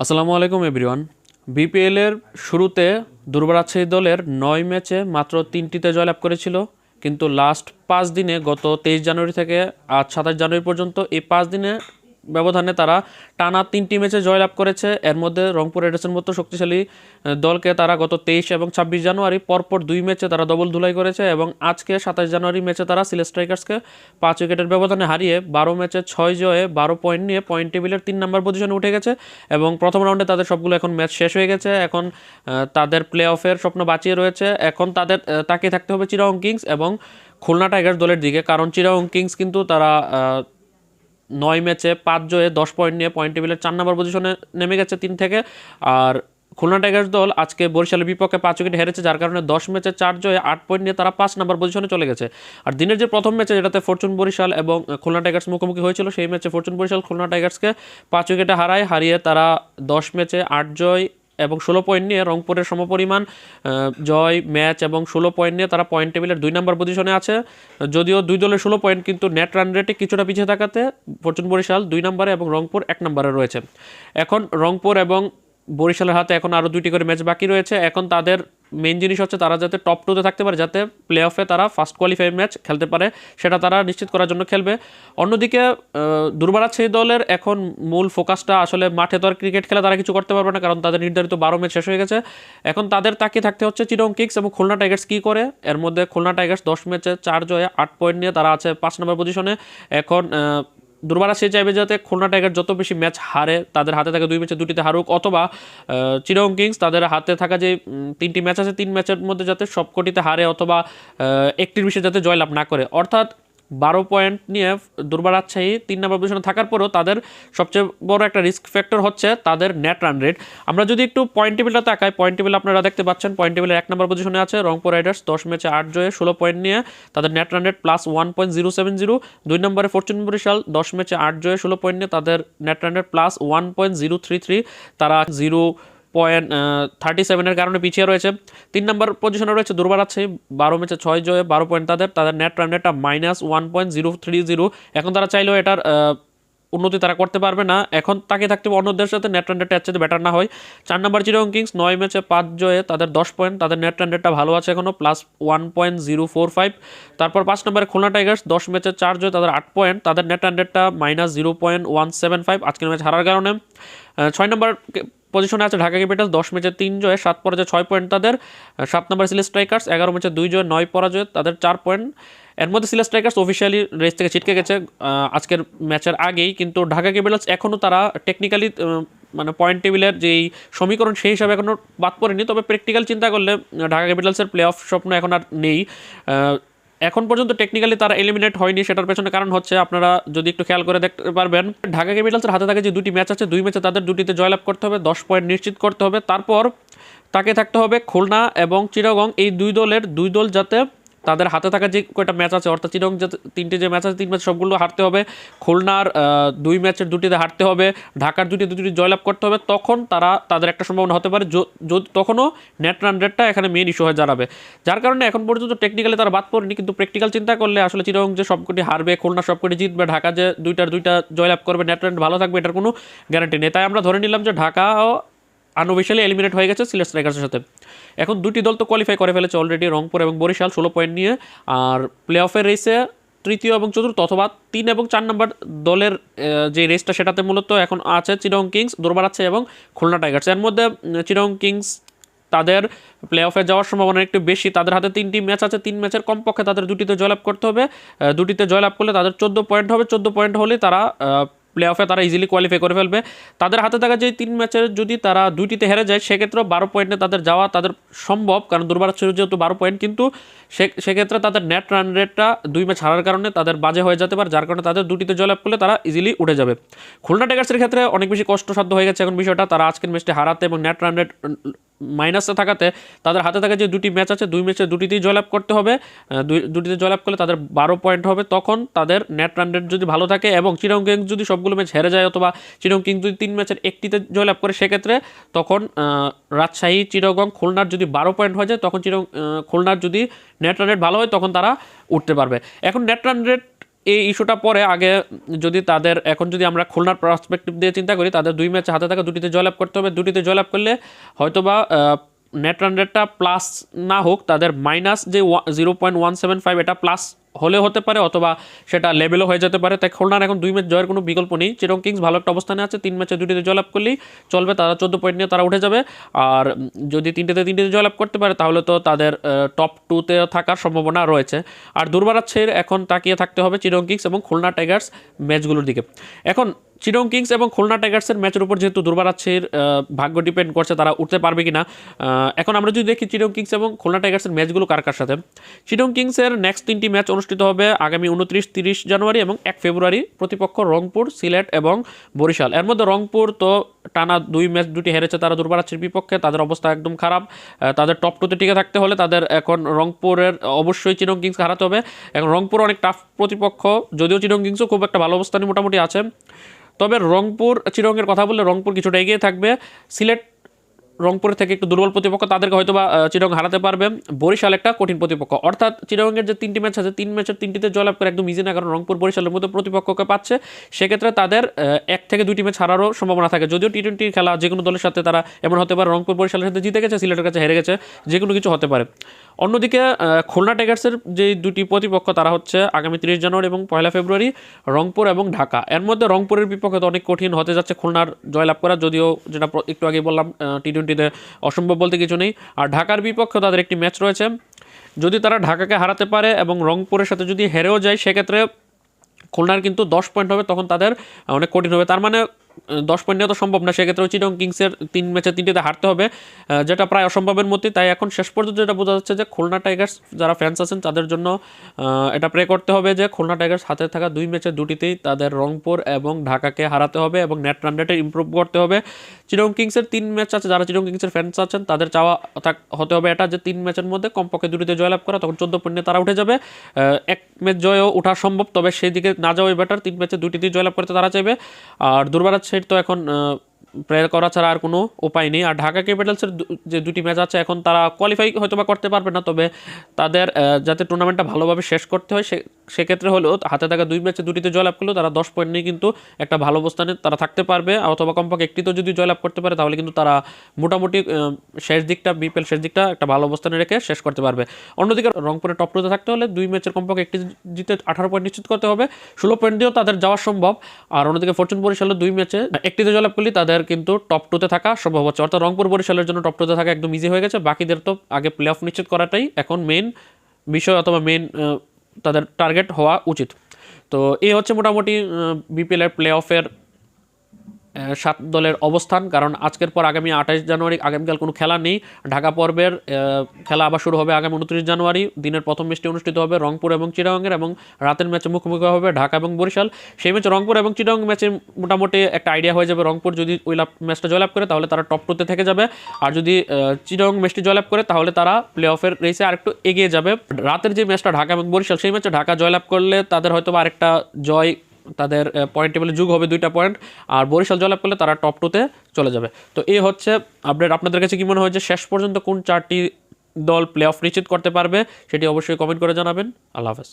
আসসালামু আলাইকুম, এভরিওয়ান। বিপিএলের শুরুতে দুর্বারাজশাহী দলের নয় ম্যাচে মাত্র তিনটিতে জয়লাভ করেছিল। কিন্তু লাস্ট পাঁচ দিনে গত তেইশ জানুয়ারি থেকে আজ সাতাশ জানুয়ারি পর্যন্ত এই পাঁচ দিনে ব্যবধানে তারা টানা তিনটি ম্যাচে জয়লাভ করেছে। এর মধ্যে রংপুর রাইডার্সের মতো শক্তিশালী দলকে তারা গত তেইশ এবং ছাব্বিশ জানুয়ারি পরপর দুই ম্যাচে তারা ডবল ধুলাই করেছে এবং আজকে সাতাশ জানুয়ারি ম্যাচে তারা সিলেট স্ট্রাইকার্সকে পাঁচ উইকেটের ব্যবধানে হারিয়ে বারো ম্যাচে ছয় জয়ে বারো পয়েন্ট নিয়ে পয়েন্ট টেবিলের তিন নম্বর পজিশনে উঠে গেছে এবং প্রথম রাউন্ডে তাদের সবগুলো এখন ম্যাচ শেষ হয়ে গেছে। এখন তাদের প্লে অফের স্বপ্ন বাঁচিয়ে রয়েছে। এখন তাদের তাকিয়ে থাকতে হবে চিরাং কিংস এবং খুলনা টাইগার্স দলের দিকে। কারণ চিরাং কিংস কিন্তু তারা নয় ম্যাচে পাঁচ জয়ে দশ পয়েন্ট নিয়ে পয়েন্ট টেবিলের চার নম্বর পজিশনে নেমে গেছে তিন থেকে। আর খুলনা টাইগার্স দল আজকে বরিশালের বিপক্ষে পাঁচ উইকেট হেরেছে, যার কারণে দশ ম্যাচে চার জয়ে আট পয়েন্ট নিয়ে তারা পাঁচ নম্বর পজিশনে চলে গেছে। আর দিনের যে প্রথম ম্যাচে যেটাতে ফরচুন বরিশাল এবং খুলনা টাইগার্স মুখোমুখি হয়েছিল, সেই ম্যাচে ফরচুন বরিশাল খুলনা টাইগার্সকে পাঁচ উইকেটে হারায়, হারিয়ে তারা দশ ম্যাচে আট জয় এবং ষোলো পয়েন্ট নিয়ে রংপুরের সমপরিমাণ জয়, ম্যাচ এবং ষোলো পয়েন্ট নিয়ে তারা পয়েন্ট টেবিলের দুই নম্বর পজিশনে আছে। যদিও দুই দলের ষোলো পয়েন্ট কিন্তু নেট রান রেটে কিছুটা পিছিয়ে থাকাতে ফরচুন বরিশাল দুই নম্বরে এবং রংপুর এক নম্বরে রয়েছে। এখন রংপুর এবং বরিশালের হাতে এখন আরও দুইটি করে ম্যাচ বাকি রয়েছে। এখন তাদের মেন জিনিস হচ্ছে তারা যাতে টপ টুতে থাকতে পারে, যাতে প্লে অফে তারা ফার্স্ট কোয়ালিফাই ম্যাচ খেলতে পারে, সেটা তারা নিশ্চিত করার জন্য খেলবে। অন্যদিকে দুর্বারাজশাহী দলের এখন মূল ফোকাসটা আসলে মাঠে তো আর ক্রিকেট খেলে তারা কিছু করতে পারবে না, কারণ তাদের নির্ধারিত বারো ম্যাচ শেষ হয়ে গেছে। এখন তাদের তাকিয়ে থাকতে হচ্ছে চিরং কিংস এবং খুলনা টাইগার্স কী করে? এর মধ্যে খুলনা টাইগার্স দশ ম্যাচে চার জয়ে আট পয়েন্ট নিয়ে তারা আছে পাঁচ নম্বর পজিশনে এখন দুর্বারা সে চাইবে যাতে খুলনা টাইগার যত বেশি ম্যাচ হারে তাদের হাতে থাকে, দুই ম্যাচে দুটিতে হারুক, অথবা চিরং কিংস তাদের হাতে থাকা যে তিনটি ম্যাচ আছে, তিন ম্যাচের মধ্যে যাতে সবকটিতে হারে অথবা একটির বিষয়ে যাতে জয়লাভ না করে। অর্থাৎ বারো পয়েন্ট নিয়ে দুর্বার রাজশাহী তিন নম্বর পজিশনে থাকার পরেও তাদের সবচেয়ে বড় একটা রিস্ক ফ্যাক্টর হচ্ছে তাদের নেট রান রেট আমরা যদি একটু পয়েন্ট টেবিলটা তাকাই পয়েন্ট টেবিল আপনারা দেখতে পাচ্ছেন পয়েন্ট টেবিলের এক নম্বর পজিশনে আছে রংপুর রাইডার্স দশ ম্যাচে আট জয়ে ষোলো পয়েন্ট নিয়ে তাদের net run rate plus one point zero seven zero দুই নম্বরে ফরচুন বরিশাল, দশ ম্যাচে আট জয়ে ষোলো পয়েন্ট নিয়ে তাদের net run rate plus one point zero three three তারা জিরো পয়েন্ট থার্টি সেভেনের কারণে পিছিয়ে রয়েছে। তিন নম্বর পজিশনে রয়েছে দুর্বার আছে বারো ম্যাচে ছয় জয়ে, বারো পয়েন্ট তাদের তাদের নেট রান রেটটা minus one point zero three zero এখন তারা চাইলেও এটার উন্নতি তারা করতে পারবে না। এখন তাকে থাকতে হবে অন্যদের সাথে নেট রান রেটটা যাতে ব্যাটার না হয়। চার নম্বর চিরং কিংস, নয় ম্যাচে পাঁচ জয়ে তাদের দশ পয়েন্ট তাদের নেট রান রেটটা ভালো আছে এখনও plus one point zero four five তারপর পাঁচ নম্বরে খুলনা টাইগার্স দশ ম্যাচে চার জয়ে তাদের আট পয়েন্ট তাদের নেট রান রেটটা minus zero point one seven five আজকের ম্যাচ হারার কারণে ছয় নম্বর পজিশনে আছে ঢাকা ক্যাপিটালস, দশ ম্যাচে তিন জয়ে, সাত পরাজয় ছয় পয়েন্ট তাদের। সাত নম্বর সিলেট স্ট্রাইকার্স, এগারো ম্যাচে দুই জয়, নয় পরাজয় তাদের চার পয়েন্ট। এর মধ্যে সিলেট স্ট্রাইকার্স অফিসিয়ালি রেস থেকে ছিটকে গেছে আজকের ম্যাচের আগেই। কিন্তু ঢাকা ক্যাপিটালস এখনও তারা টেকনিক্যালি মানে পয়েন্ট টেবিলের যেই সমীকরণ, সেই হিসাবে এখনও বাদ পড়েনি। তবে প্র্যাকটিক্যাল চিন্তা করলে ঢাকা ক্যাপিটালসের প্লে অফ স্বপ্ন এখন আর নেই। এখন পর্যন্ত টেকনিক্যালি তারা এলিমিনেট হয়নি, সেটার পেছনে কারণ হচ্ছে আপনারা যদি একটু খেয়াল করে দেখতে পারবেন, ঢাকা ক্যাপিটালসের হাতে থাকে যে দুটি ম্যাচ আছে, দুই ম্যাচে তাদের দুটিতে জয়লাভ করতে হবে, দশ পয়েন্ট নিশ্চিত করতে হবে। তারপর তাকে থাকতে হবে খুলনা এবং চিরগং। এই দুই দলের দুই দল যাতে তাদের হাতে থাকা যে কয়টা ম্যাচ আছে, অর্থাৎ চিরং তিনটে যে ম্যাচ আছে, তিন ম্যাচ সবগুলো হারতে হবে। খুলনার দুই ম্যাচের দুটিতে হারতে হবে। ঢাকার দুটি দুটি জয়লাভ করতে হবে। তখন তারা তাদের একটা সম্ভাবনা হতে পারে। যদি তখনও নেট রান রেটটা এখানে মেন ইস্যু হয়ে দাঁড়াবে। যার কারণে এখন পর্যন্ত টেকনিক্যালি তারা বাদ পড়েনি। কিন্তু প্র্যাকটিক্যাল চিন্তা করলে আসলে চিরং যে সবকটি হারবে, খুলনা সবকটি জিতবে, ঢাকা যে দুইটার দুইটা জয়লাভ করবে নেট রান ভালো থাকবে, এটার কোনো গ্যারান্টি নেই। তাই আমরা ধরে নিলাম যে ঢাকাও আনঅফিসিয়ালি এলিমিনেট হয়ে গেছে সিলেট স্ট্রাইকার্সের সাথে। এখন দুটি দল তো কোয়ালিফাই করে ফেলেছে অলরেডি রংপুর এবং বরিশাল, ষোলো পয়েন্ট নিয়ে। আর প্লে অফের রেসে তৃতীয় এবং চতুর্থ অথবা তিন এবং চার নম্বর দলের যে রেসটা সেটাতে মূলত এখন আছে চিরং কিংস দুর্বার আছে এবং খুলনা টাইগার্স এর মধ্যে চিরং কিংস তাদের প্লে অফে যাওয়ার সম্ভাবনা একটু বেশি। তাদের হাতে তিনটি ম্যাচ আছে, তিন ম্যাচের কমপক্ষে তাদের দুটিতে জয়লাভ করতে হবে। দুটিতে জয়লাভ করলে তাদের চোদ্দ পয়েন্ট হবে। চোদ্দ পয়েন্ট হলে তারা প্লে অফে তারা ইজিলি কোয়ালিফাই করে ফেলবে। তাদের হাতে থাকা যে তিন ম্যাচের যদি তারা দুইটিতে হেরে যায়, সেক্ষেত্রেও বারো পয়েন্টে তাদের যাওয়া তাদের সম্ভব, কারণ দুর্বার ছিল যেহেতু বারো পয়েন্ট কিন্তু সেক্ষেত্রে তাদের নেট রান রেটটা দুই ম্যাচ হারার কারণে তাদের বাজে হয়ে যেতে পারে, যার কারণে তাদের দুটিতে জয়লাভ করলে তারা ইজিলি উঠে যাবে। খুলনা টাইগার্সের ক্ষেত্রে অনেক বেশি কষ্টসাধ্য হয়ে গেছে এখন বিষয়টা। তারা আজকের ম্যাচটি হারাতে এবং নেট রান রেট মাইনাসে থাকাতে তাদের হাতে থাকা যে দুটি ম্যাচ আছে, দুই ম্যাচে দুটিতেই জয়লাভ করতে হবে। দুটিতে জয়লাভ করলে তাদের বারো পয়েন্ট হবে। তখন তাদের নেট রান রেট যদি ভালো থাকে এবং চিরং কিংস যদি সবগুলো ম্যাচ হেরে যায় অথবা চিরং কিংস যদি তিন ম্যাচের একটিতে জয়লাভ করে, সেক্ষেত্রে তখন রাজশাহী চিরগং খুলনার যদি বারো পয়েন্ট হয়ে যায়, তখন চিরং খুলনার যদি নেট রান রেট ভালো হয়, তখন তারা উঠতে পারবে। এখন নেট রান রেট এই ইস্যুটা পরে আগে যদি তাদের, এখন যদি আমরা খুলনার পার্সপেক্টিভ দিয়ে চিন্তা করি, তাদের দুই ম্যাচ হাতে থাকা দুটিতে জয়লাভ করতে হবে। দুটিতে জয়লাভ করলে হয়তোবা নেট রান রেটটা প্লাস না হোক, তাদের মাইনাস যে zero point one seven five এটা প্লাস হলে হতে পারে অথবা সেটা লেভেলও হয়ে যেতে পারে। তাই খুলনার এখন দুই ম্যাচ জয়ের কোনো বিকল্প নেই। চিরং কিংস ভালো একটা অবস্থানে আছে। তিন ম্যাচে দুটিতে জয়লাভ করলেই চলবে। তারা চোদ্দ পয়েন্ট নিয়ে তারা উঠে যাবে। আর যদি তিনটেতে তিনটেতে জয়লাভ করতে পারে তাহলে তো তাদের টপ টুতে থাকার সম্ভাবনা রয়েছে। আর দুর্বারাচ্ছের এখন তাকিয়ে থাকতে হবে চিরং কিংস এবং খুলনা টাইগার্স ম্যাচগুলোর দিকে। এখন চিরং কিংস এবং খুলনা টাইগার্সের ম্যাচের উপর যেহেতু দুর্বারাচ্ছের ভাগ্য ডিপেন্ড করছে তারা উঠতে পারবে কিনা আহ, এখন আমরা যদি দেখি চিরং কিংস এবং খুলনা টাইগার্সের ম্যাচগুলো কার কার সাথে। চিরং কিংসের নেক্সট তিনটি ম্যাচ অনুষ্ঠিত হবে আগামী উনত্রিশ, তিরিশ জানুয়ারি এবং এক ফেব্রুয়ারি প্রতিপক্ষ রংপুর, সিলেট এবং বরিশাল। এর মধ্যে রংপুর তো টানা দুই ম্যাচ দুটি হেরেছে, তারা দুর্বারাচ্ছের বিপক্ষে। তাদের অবস্থা একদম খারাপ। তাদের টপ টুতে টিকে থাকতে হলে তাদের এখন রংপুরের অবশ্যই চিরং কিংসকে হারাতে হবে। এখন রংপুর অনেক টাফ প্রতিপক্ষ, যদিও চিরং কিংসও খুব একটা ভালো অবস্থানে মোটামুটি আছে। তবে রংপুর চিরঙ্গের কথা বললে রংপুর কিছুটা এগিয়ে থাকবে। সিলেট রংপুরের থেকে একটু দুর্বল প্রতিপক্ষ, তাদেরকে হয়তো বা চিরং হারাতে পারবে। বরিশাল একটা কঠিন প্রতিপক্ষ। অর্থাৎ চিরঙ্গের যে তিনটি ম্যাচ আছে, তিন ম্যাচের তিনটিতে জয়লাভ করে একদম ইজি না, কারণ রংপুর বরিশালের মতো প্রতিপক্ষকে পাচ্ছে। সেক্ষেত্রে তাদের এক থেকে দুইটি ম্যাচ হারারও সম্ভাবনা থাকে। যদিও টি টোয়েন্টি খেলা যে কোনো দলের সাথে তারা এমন হতে পারে, রংপুর বরিশালের সাথে জিতে গেছে, সিলেটের কাছে হেরে গেছে, যে কোনো কিছু হতে পারে। অন্যদিকে খুলনা টাইগার্সের যে দুটি প্রতিপক্ষ, তারা হচ্ছে আগামী তিরিশ জানুয়ারি এবং পয়লা ফেব্রুয়ারি রংপুর এবং ঢাকা। এর মধ্যে রংপুরের বিপক্ষে তো অনেক কঠিন হতে যাচ্ছে খুলনার জয়লাভ করা, যদিও যেটা একটু আগে বললাম টি টোয়েন্টিতে অসম্ভব বলতে কিছু নেই। আর ঢাকার বিপক্ষে তাদের একটি ম্যাচ রয়েছে। যদি তারা ঢাকাকে হারাতে পারে এবং রংপুরের সাথে যদি হেরেও যায়, সেক্ষেত্রে খুলনার কিন্তু দশ পয়েন্ট হবে, তখন তাদের অনেক কঠিন হবে। তার মানে দশ পয়েন্ট নেওয়া তো সম্ভব না সেক্ষেত্রে চিটং কিংসের তিন ম্যাচে তিনটিতে হারতে হবে যেটা প্রায় অসম্ভবের মধ্যে। তাই এখন শেষ পর্যন্ত যেটা বোঝা যাচ্ছে যে খুলনা টাইগার্স যারা ফ্যান্স আছেন, তাদের জন্য এটা প্রে করতে হবে যে খুলনা টাইগার্স হাতে থাকা দুই ম্যাচে দুটিতেই তাদের রংপুর এবং ঢাকাকে হারাতে হবে এবং নেট রান রেটে ইম্প্রুভ করতে হবে। চিরং কিংসের তিন ম্যাচ আছে, যারা চিরং কিংসের ফ্যান্স আছেন, তাদের চাওয়া থাক- হতে হবে এটা যে তিন ম্যাচের মধ্যে কমপক্ষে দুটিতে জয়লাভ করা, তখন চোদ্দ পয়েন্টে তারা উঠে যাবে। এক ম্যাচ জয়ও ওঠা সম্ভব, তবে সেই দিকে না যাওয়াই বেটার তিন ম্যাচে দুটিতেই জয়লাভ করতে তারা চাইবে। আর দুর্বারাজ সাইড তো এখন প্রেয়ার করা ছাড়া আর কোনো উপায় নেই। আর ঢাকা ক্যাপিটালসের যে দুটি ম্যাচ আছে, এখন তারা কোয়ালিফাই হয়তো বা করতে পারবে না। তবে তাদের যাতে টুর্নামেন্টটা ভালোভাবে শেষ করতে হয়, সে সেক্ষেত্রে হলেও হাতে থাকা দুই ম্যাচে দুটিতে জয়লাভ করলেও তারা দশ পয়েন্ট নিয়ে কিন্তু একটা ভালো অবস্থানে তারা থাকতে পারবে, অথবা কমপক্ষে একটিতেও যদি জয়লাভ করতে পারে তাহলে কিন্তু তারা মোটামুটি শেষ দিকটা, বিপিএল শেষ দিকটা একটা ভালো অবস্থানে রেখে শেষ করতে পারবে। অন্যদিকে রংপুরে টপ টুতে থাকতে হলে দুই ম্যাচের কমপক্ষে একটি জিতে আঠারো পয়েন্ট নিশ্চিত করতে হবে, ষোলো পয়েন্ট দিয়েও তাদের যাওয়া সম্ভব। আর অন্যদিকে ফরচুন বরিশালের দুই ম্যাচে একটিতে জয়লাভ করলে তাদের কিন্তু টপ টুতে থাকা সম্ভব হচ্ছে। অর্থাৎ রংপুর বরিশালের জন্য টপ টুতে থাকা একদম ইজি হয়ে গেছে। বাকিদের তো আগে প্লে অফ নিশ্চিত করাটাই এখন মেন বিষয় অথবা মেন তাদের টার্গেট হওয়া উচিত। তো এই হচ্ছে মোটামুটি বিপিএলের প্লে অফের আহ, সাত দলের অবস্থান, কারণ আজকের পর আগামী আঠাশ জানুয়ারি আগামীকাল কোনো খেলা নেই। ঢাকা পর্বের খেলা আবার শুরু হবে আগামী উনত্রিশ জানুয়ারি। দিনের প্রথম ম্যাচটি অনুষ্ঠিত হবে রংপুর এবং চিটাগংয়ের এবং রাতের ম্যাচে মুখোমুখি হবে ঢাকা এবং বরিশাল। সেই ম্যাচে রংপুর এবং চিটাগং ম্যাচে মোটামুটি একটা আইডিয়া হয়ে যাবে রংপুর যদি ওই লাভ ম্যাচটা জয়লাভ করে, তাহলে তারা টপ টুতে থেকে যাবে। আর যদি চিটাগং ম্যাচটি জয়লাভ করে, তাহলে তারা প্লে অফের রেসে আরেকটু এগিয়ে যাবে। রাতের যে ম্যাচটা ঢাকা এবং বরিশাল, সেই ম্যাচে ঢাকা জয়লাভ করলে তাদের হয়তো আরেকটা জয় তাদের পয়েন্ট টেবিলে যুগ হবে দুইটা পয়েন্ট আর বরিশাল জয়লাভ করলে তারা টপ টুতে চলে যাবে। তো এই হচ্ছে আপডেট আপনাদের কাছে কী মনে হয় যে শেষ পর্যন্ত কোন চারটি দল প্লে অফ নিশ্চিত করতে পারবে, সেটি অবশ্যই কমেন্ট করে জানাবেন। আল্লাহ হাফেজ।